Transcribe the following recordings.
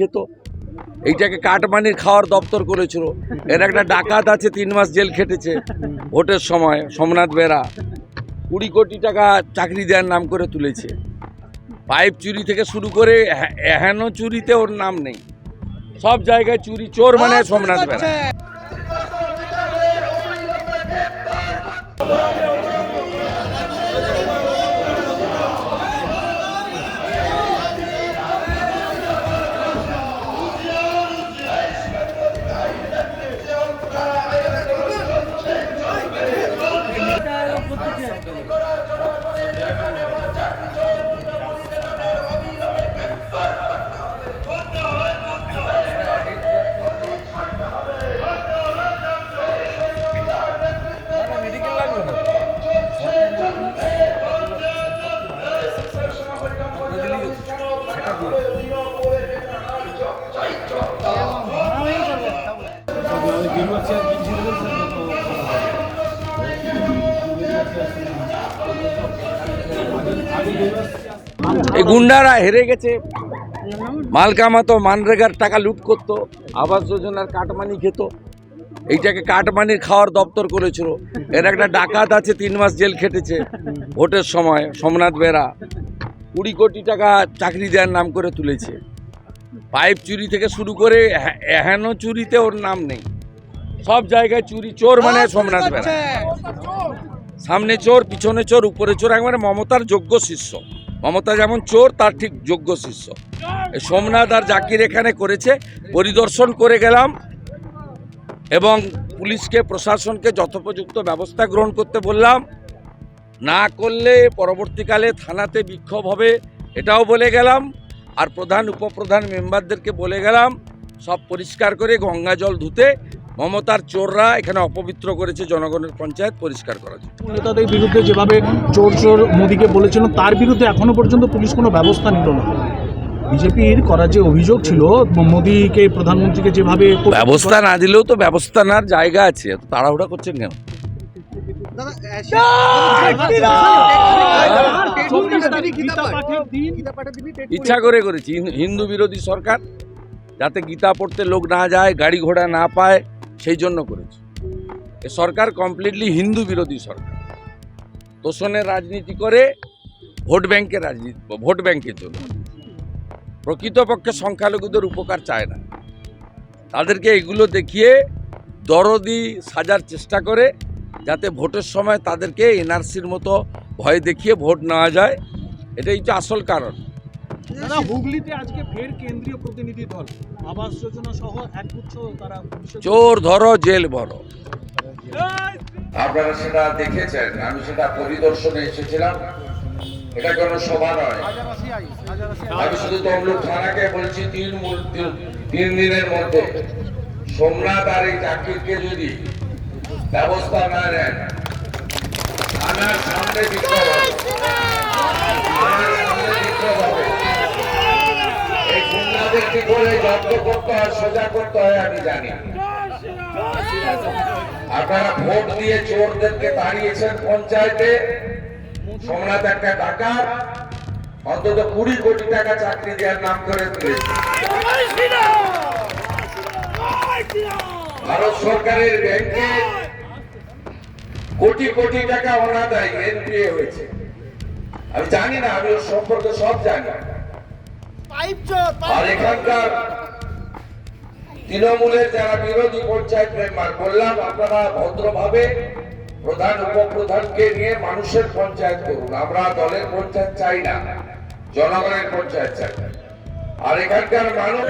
খেত এইটাকে কাটমানির খাওয়ার দপ্তর করেছিল। এর একটা ডাকাত আছে তিন মাস জেল খেটেছে ভোটের সময় সোমনাথ বেরা। কুড়ি কোটি টাকা চাকরি দেওয়ার নাম করে তুলেছে। পাইপ চুরি থেকে শুরু করে এহেন হেন চুরিতে ওর নাম নেই। সব জায়গায় চুরি চোর মানে সোমনাথ বেরা। এই গুন্ডারা হেরে গেছে। মাল কামাতো মানরেগার টাকা লুট করতো, আবাস যোজনার কাটমানি খেত। এইটাকে কাটমানির খাওয়ার দপ্তর করেছিল। এর একটা ডাকাত আছে, তিন মাস জেল খেটেছে ভোটের সময়, সোমনাথ বেরা। কুড়ি কোটি টাকা চাকরি দেওয়ার নাম করে তুলেছে। পাইপ চুরি থেকে শুরু করে হেন চুরিতে ওর নাম নেই। সব জায়গায় চুরি চোর মানে সোমনাথ বেরা সামনে চোর পিছনে চোর উপরে চোর একবারে মমতার যোগ্য শিষ্য। মমতা যেমন চোর তার ঠিক যোগ্য শিষ্য। সোমনাথ আর জাকির এখানে করেছে পরিদর্শন করে গেলাম এবং পুলিশকে প্রশাসনকে যথোপযুক্ত ব্যবস্থা গ্রহণ করতে বললাম। না করলে পরবর্তীকালে থানাতে বিক্ষোভ হবে এটাও বলে গেলাম। আর প্রধান উপপ্রধান মেম্বারদেরকে বলে গেলাম সব পরিষ্কার করে গঙ্গা জল ধুতে মমতার চোররা এখানে অপবিত্র করেছে জনগণের পঞ্চায়েত পরিষ্কার জন্য। নেতাদের বিরুদ্ধে যেভাবে চোর চোর মোদীকে বলেছিল তার বিরুদ্ধে এখনও পর্যন্ত পুলিশ কোনো ব্যবস্থা নিল না। বিজেপির করা যে অভিযোগ ছিল মোদীকে প্রধানমন্ত্রীকে যেভাবে ব্যবস্থা না দিলেও তো ব্যবস্থা নেওয়ার জায়গা আছে। তাড়াহুড়া করছেন কেন? ইচ্ছা করে করেছি। হিন্দু বিরোধী সরকার যাতে গীতা পড়তে লোক না যায় গাড়ি ঘোড়া না পায় সেই জন্য করেছি। এ সরকার কমপ্লিটলি হিন্দু বিরোধী সরকার। তোষণের রাজনীতি করে ভোট ব্যাংকের রাজনীতি, ভোট ব্যাংকের জন্য প্রকৃতপক্ষে সংখ্যালঘুদের উপকার চায় না। তাদেরকে এগুলো দেখিয়ে দরদি সাজার চেষ্টা করে যাতে ভোটের সময় তাদেরকে এনআরসির মতো ভয় দেখিয়ে ভোট নেওয়া যায়। এটাই হচ্ছে আসল কারণ। দাদা হুগলিতে আজকে ফের কেন্দ্রীয় প্রতিনিধি দল। আবাস যোজনা সহ একগুচ্ছ তারা চোর ধরো জেল ভরো আপনারা সেটা দেখেছেন আমি সেটা পরিদর্শনে এসেছিলাম। এটা কোনো সভা নয়। আমি শুধু তমলুক থানাকে বলছি তিন মূল- তিন- দিনের মধ্যে সোমনাথ আর এই চাকরিকে যদি ব্যবস্থা না নেন। থানার সামনে বিক্ষোভ হবে। এই গুন্ডাদের কি করে জব্দ করতে হয়, সোজা করতে হয়, আমি জানি। আপনারা ভোট দিয়ে চোরদেরকে তাড়িয়েছেন পঞ্চায়েতে। সোমনাথ একটা টাকা অন্তত কুড়ি কোটি টাকা চাকরি দেওয়ার নাম করে ভারত সরকারের ব্যাংকে কোটি কোটি টাকা অনাদায় এনপিএ হয়েছে। আমি জানি না, আমি ওর সম্পর্কে সব জানি। আর এখানকার তৃণমূলের যারা বিরোধী পঞ্চায়েত মেম্বার বললাম আপনারা ভদ্রভাবে প্রধান উপপ্রধানকে নিয়ে মানুষের পঞ্চায়েত করুন। আমরা দলের পঞ্চায়েত চাই না জনগণের পঞ্চায়েত চাই। আর এখানকার মানুষ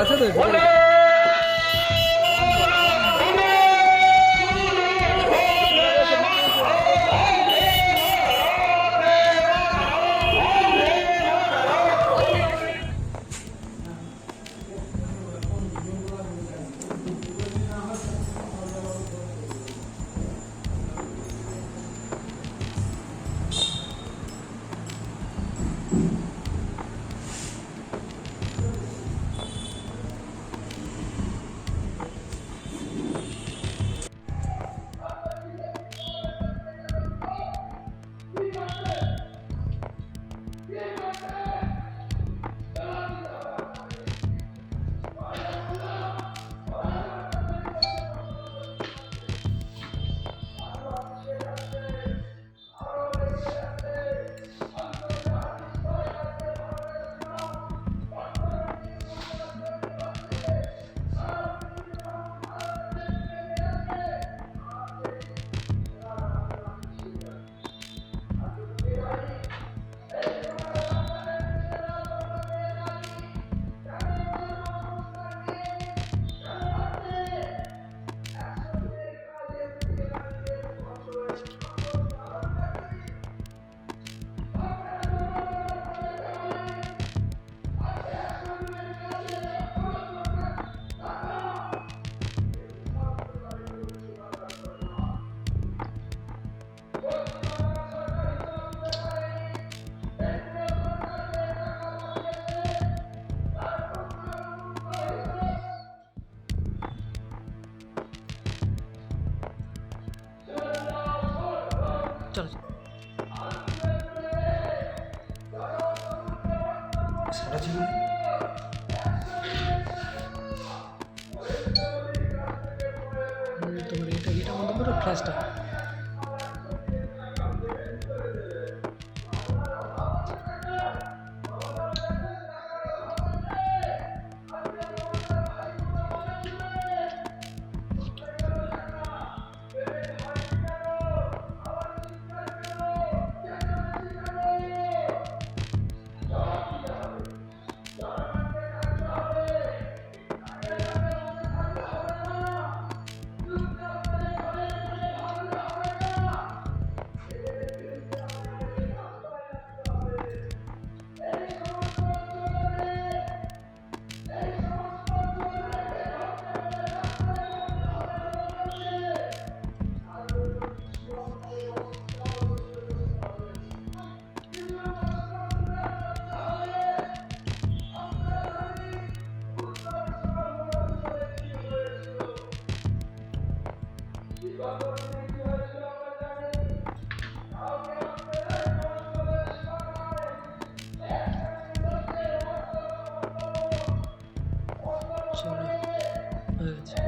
আছে তো চলো চলো। হুম, তোমার এটা এটা বন্ধ করো ফ্ল্যাশটা good.